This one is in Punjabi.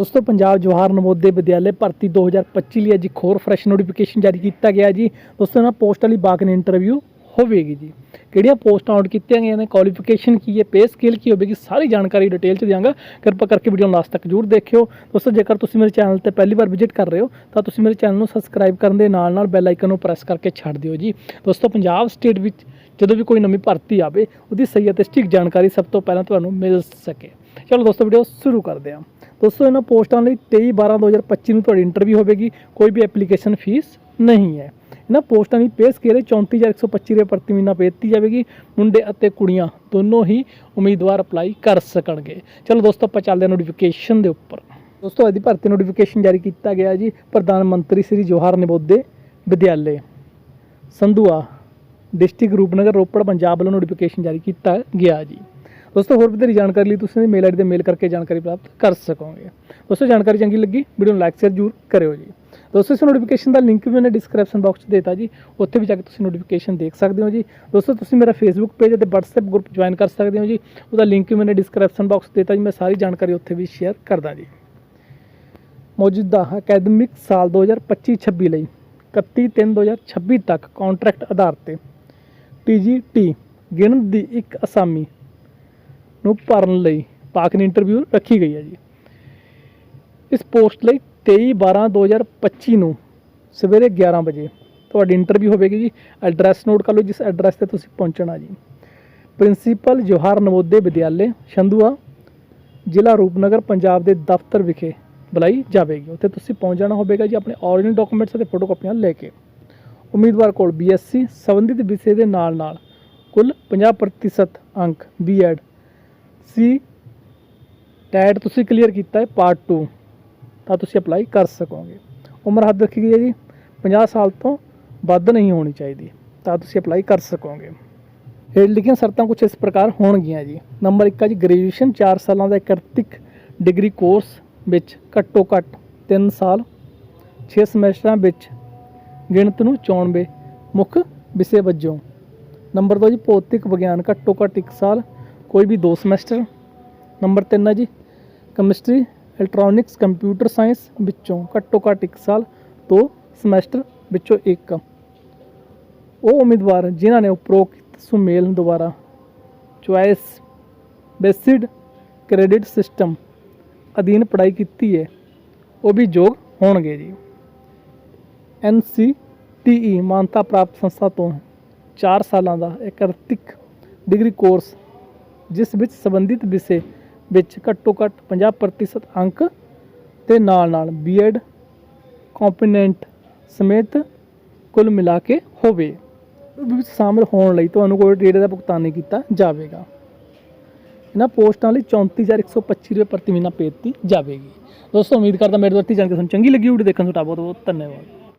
ਦੋਸਤੋ, ਪੰਜਾਬ ਜਵਾਹਰ ਨਵੋਦਿਆ ਵਿਦਿਆਲੇ ਭਰਤੀ 2025 ਲਈ ਅੱਜ ਇੱਕ ਹੋਰ ਫਰੈਸ਼ ਨੋਟੀਫਿਕੇਸ਼ਨ ਜਾਰੀ ਕੀਤਾ ਗਿਆ ਜੀ। ਦੋਸਤੋ ਨਾ ਪੋਸਟ ਵਾਲੀ ਬਾਕ ਨੇ ਇੰਟਰਵਿਊ ਹੋਵੇਗੀ ਜੀ। ਕਿਹੜੀਆਂ ਪੋਸਟਾਂ ਆਊਟ ਕੀਤੀਆਂ ਗਈਆਂ ਨੇ? ਕੁਆਲੀਫਿਕੇਸ਼ਨ ਕੀ ਹੈ? ਪੇ ਸਕੇਲ ਕੀ ਹੋਵੇਗੀ? ਸਾਰੀ ਜਾਣਕਾਰੀ ਡਿਟੇਲ ਚ ਦਿਆਂਗਾ। ਕਿਰਪਾ ਕਰਕੇ ਵੀਡੀਓ ਨੂੰ ਲਾਸਟ ਤੱਕ ਜਰੂਰ ਦੇਖਿਓ। ਦੋਸਤੋ, ਜੇਕਰ ਤੁਸੀਂ ਮੇਰੇ ਚੈਨਲ ਤੇ ਪਹਿਲੀ ਵਾਰ ਵਿਜ਼ਿਟ ਕਰ ਰਹੇ ਹੋ, ਤਾਂ ਤੁਸੀਂ ਮੇਰੇ ਚੈਨਲ ਨੂੰ ਸਬਸਕ੍ਰਾਈਬ ਕਰਨ ਦੇ ਨਾਲ ਨਾਲ ਬੈਲ ਆਈਕਨ ਨੂੰ ਪ੍ਰੈਸ ਕਰਕੇ ਛੱਡ ਦਿਓ ਜੀ। ਦੋਸਤੋ, ਪੰਜਾਬ ਸਟੇਟ ਵਿੱਚ ਜਦੋਂ ਵੀ ਕੋਈ ਨਵੀਂ ਭਰਤੀ ਆਵੇ, ਉਹਦੀ ਸਹੀ ਅਤੇ ਸਟਿਕ ਜਾਣਕਾਰੀ ਸਭ ਤੋਂ ਪਹਿਲਾਂ ਤੁਹਾਨੂੰ ਮਿਲ ਸਕੇ। ਚਲੋ ਦੋਸਤੋ ਵੀਡੀਓ ਸ਼ੁਰੂ ਕਰਦੇ ਹਾਂ। ਦੋਸਤੋ, ਇਹਨਾਂ ਪੋਸਟਾਂ ਲਈ 23 12 2025 ਨੂੰ ਤੁਹਾਡੀ ਇੰਟਰਵਿਊ ਹੋਵੇਗੀ। ਕੋਈ ਵੀ ਐਪਲੀਕੇਸ਼ਨ ਫੀਸ ਨਹੀਂ ਹੈ। ਇਹਨਾਂ ਪੋਸਟਾਂ ਦੀ ਪੇ ਸਕੇਲ 34125 ਰੁਪਏ ਪ੍ਰਤੀ ਮਹੀਨਾ ਪੇ ਦਿੱਤੀ ਜਾਵੇਗੀ। ਮੁੰਡੇ ਅਤੇ ਕੁੜੀਆਂ ਦੋਨੋਂ ਹੀ ਉਮੀਦਵਾਰ ਅਪਲਾਈ ਕਰ ਸਕਣਗੇ। ਚਲੋ ਦੋਸਤੋ, ਆਪਾਂ ਚੱਲਦੇ ਹਾਂ ਨੋਟੀਫਿਕੇਸ਼ਨ ਦੇ ਉੱਪਰ। ਦੋਸਤੋ, ਅੱਜ ਦੀ ਭਰਤੀ ਨੋਟੀਫਿਕੇਸ਼ਨ ਜਾਰੀ ਕੀਤਾ ਗਿਆ ਜੀ ਪ੍ਰਧਾਨ ਮੰਤਰੀ ਸ੍ਰੀ ਜਵਾਹਰ ਨਿਬੋਧੇ ਵਿਦਿਆਲੇ। ਸੰਧੂਆ, ਡਿਸਟ੍ਰਿਕਟ ਰੂਪਨਗਰ ਰੋਪੜ, ਪੰਜਾਬ ਵੱਲੋਂ ਨੋਟੀਫਿਕੇਸ਼ਨ ਜਾਰੀ ਕੀਤਾ ਗਿਆ ਜੀ। ਦੋਸਤੋ, ਹੋਰ ਵਧੇਰੀ ਜਾਣਕਾਰੀ ਲਈ ਤੁਸੀਂ ਮੇਲ ਆਈਡੀ ਤੇ ਮੇਲ ਕਰਕੇ ਜਾਣਕਾਰੀ ਪ੍ਰਾਪਤ ਕਰ ਸਕੋਗੇ। ਦੋਸਤੋ, ਜਾਣਕਾਰੀ ਚੰਗੀ ਲੱਗੀ, ਵੀਡੀਓ ਨੂੰ ਲਾਈਕ ਸ਼ੇਅਰ ਜ਼ਰੂਰ ਕਰਿਓ ਜੀ। ਦੋਸਤੋ, ਇਸ ਨੋਟੀਫਿਕੇਸ਼ਨ ਦਾ ਲਿੰਕ ਵੀ ਮੈਨੇ ਡਿਸਕ੍ਰਿਪਸ਼ਨ ਬਾਕਸ 'ਚ ਦੇਤਾ ਜੀ। ਉੱਥੇ ਵੀ ਜਾ ਕੇ ਤੁਸੀਂ ਨੋਟੀਫਿਕੇਸ਼ਨ ਦੇਖ ਸਕਦੇ ਹੋ ਜੀ। ਦੋਸਤੋ, ਤੁਸੀਂ ਮੇਰਾ ਫੇਸਬੁੱਕ ਪੇਜ ਅਤੇ WhatsApp ਗਰੁੱਪ ਜੁਆਇਨ ਕਰ ਸਕਦੇ ਹੋ ਜੀ। ਉਹਦਾ ਲਿੰਕ ਵੀ ਮੈਨੇ ਡਿਸਕ੍ਰਿਪਸ਼ਨ ਬਾਕਸ 'ਚ ਦੇਤਾ ਜੀ। ਮੈਂ ਸਾਰੀ ਜਾਣਕਾਰੀ ਉੱਥੇ ਵੀ ਸ਼ੇਅਰ ਕਰਦਾ ਜੀ। ਮੌਜੂਦਾ ਅਕੈਡਮਿਕ ਸਾਲ 2025-26 ਲਈ 31/3/2026 ਤੱਕ ਕੰਟਰੈਕਟ ਆਧਾਰ ਤੇ ਟੀਜੀਟੀ ਗਿਣਤ ਦੀ ਇੱਕ ਅਸਾਮੀ ਨੂੰ ਭਰਨ ਲਈ ਪਾਕਨ ਇੰਟਰਵਿਊ ਰੱਖੀ ਗਈ ਹੈ ਜੀ। ਇਸ ਪੋਸਟ ਲਈ 23/12/2025 ਨੂੰ ਸਵੇਰੇ 11 ਵਜੇ ਤੁਹਾਡੀ ਇੰਟਰਵਿਊ ਹੋਵੇਗੀ ਜੀ। ਐਡਰੈਸ ਨੋਟ ਕਰ ਲਓ, ਜਿਸ ਐਡਰੈਸ ਤੇ ਤੁਸੀਂ ਪਹੁੰਚਣਾ ਜੀ। ਪ੍ਰਿੰਸੀਪਲ ਜਵਾਹਰ ਨਵੋਦਿਆ ਵਿਦਿਆਲੇ ਸ਼ੰਦੂਆ ਜ਼ਿਲ੍ਹਾ ਰੂਪਨਗਰ, ਪੰਜਾਬ ਦੇ ਦਫ਼ਤਰ ਵਿਖੇ ਬੁਲਾਈ ਜਾਵੇਗੀ। ਉੱਥੇ ਤੁਸੀਂ ਪਹੁੰਚ ਜਾਣਾ ਹੋਵੇਗਾ ਜੀ ਆਪਣੇ ਓਰੀਜਨਲ ਡਾਕੂਮੈਂਟਸ ਅਤੇ ਫੋਟੋਕਾਪੀਆਂ ਲੈ ਕੇ। ਉਮੀਦਵਾਰ ਕੋਲ ਬੀਐਸਸੀ ਸੰਬੰਧਿਤ ਵਿਸ਼ੇ ਦੇ ਨਾਲ ਨਾਲ ਕੁੱਲ 50% ਅੰਕ ਬੀਐਡ ਸੀ। ਟੈਟ ਤੁਸੀਂ ਕਲੀਅਰ ਕੀਤਾ ਹੈ ਪਾਰਟ 2 ਤਾਂ ਤੁਸੀਂ ਅਪਲਾਈ ਕਰ ਸਕੋਗੇ। ਉਮਰ ਹੱਦ ਰੱਖੀ ਗਈ ਹੈ ਜੀ। 50 ਸਾਲ ਤੋਂ ਵੱਧ ਨਹੀਂ ਹੋਣੀ ਚਾਹੀਦੀ, ਤਾਂ ਤੁਸੀਂ ਅਪਲਾਈ ਕਰ ਸਕੋਗੇ। ਹੇਠ ਲਿਖੀਆਂ ਸ਼ਰਤਾਂ ਕੁਝ ਇਸ ਪ੍ਰਕਾਰ ਹੋਣਗੀਆਂ ਜੀ। ਨੰਬਰ 1 ਹੈ ਜੀ ਗ੍ਰੈਜੂਏਸ਼ਨ 4 ਸਾਲਾਂ ਦਾ ਇਕਰਤਿਕ ਡਿਗਰੀ ਕੋਰਸ ਵਿੱਚ ਘੱਟੋ ਘੱਟ 3 ਸਾਲ 6 ਸਮੈਸਟਰਾਂ ਵਿੱਚ ਗਿਣਤ ਨੂੰ 94 ਮੁੱਖ ਵਿਸ਼ੇ ਵਜੋਂ। ਨੰਬਰ 2 ਜੀ, ਭੌਤਿਕ ਵਿਗਿਆਨ ਘੱਟੋ ਘੱਟ 1 ਸਾਲ ਕੋਈ ਵੀ 2 ਸਮੈਸਟਰ। ਨੰਬਰ 3 ਹੈ ਜੀ ਕੈਮਿਸਟਰੀ ਇਲੈਕਟ੍ਰੋਨਿਕਸ ਕੰਪਿਊਟਰ ਸਾਇੰਸ ਵਿੱਚੋਂ ਘੱਟੋ ਘੱਟ 1 ਸਾਲ 2 ਸਮੈਸਟਰ ਵਿੱਚੋਂ ਇੱਕ। ਉਹ ਉਮੀਦਵਾਰ ਜਿਨ੍ਹਾਂ ਨੇ ਉਪਰੋਕਤ ਸੁਮੇਲ ਦੁਆਰਾ ਚੁਆਇਸ ਬੇਸਿਡ ਕ੍ਰੈਡਿਟ ਸਿਸਟਮ ਅਧੀਨ ਪੜ੍ਹਾਈ ਕੀਤੀ ਹੈ, ਉਹ ਵੀ ਯੋਗ ਹੋਣਗੇ ਜੀ। ਐਨ ਸੀ ਟੀ ਈ ਮਾਨਤਾ ਪ੍ਰਾਪਤ ਸੰਸਥਾ ਤੋਂ 4 ਸਾਲਾਂ ਦਾ ਇਕਰਤਿਕ ਡਿਗਰੀ ਕੋਰਸ ਜਿਸ ਵਿੱਚ ਸੰਬੰਧਿਤ ਵਿਸ਼ੇ ਵਿੱਚ ਘੱਟੋ ਘੱਟ 50% ਅੰਕ ਤੇ ਨਾਲ ਨਾਲ ਬੀਐਡ ਕੰਪੋਨੈਂਟ ਸਮੇਤ ਕੁੱਲ ਮਿਲਾ ਕੇ ਹੋਵੇ ਵਿੱਚ ਸ਼ਾਮਲ ਹੋਣ ਲਈ ਤੁਹਾਨੂੰ ਕੋਈ ਰੇਟ ਦਾ ਭੁਗਤਾਨ ਨਹੀਂ ਕੀਤਾ ਜਾਵੇਗਾ। ਇਹਨਾਂ ਪੋਸਟਾਂ ਲਈ 34125 ਰੁਪਏ ਪ੍ਰਤੀ ਮਹੀਨਾ ਪੇ ਦਿੱਤੀ ਜਾਵੇਗੀ। ਦੋਸਤੋ, ਉਮੀਦ ਕਰਦਾ ਮੇਰੇ ਦੁਆਰਾ ਜਾਣਕਾਰੀ ਤੁਹਾਨੂੰ ਚੰਗੀ ਲੱਗੀ ਹੋਵੇ ਦੇਖਣ ਤੁਹਾਡਾ ਬਹੁਤ ਬਹੁਤ ਧੰਨਵਾਦ।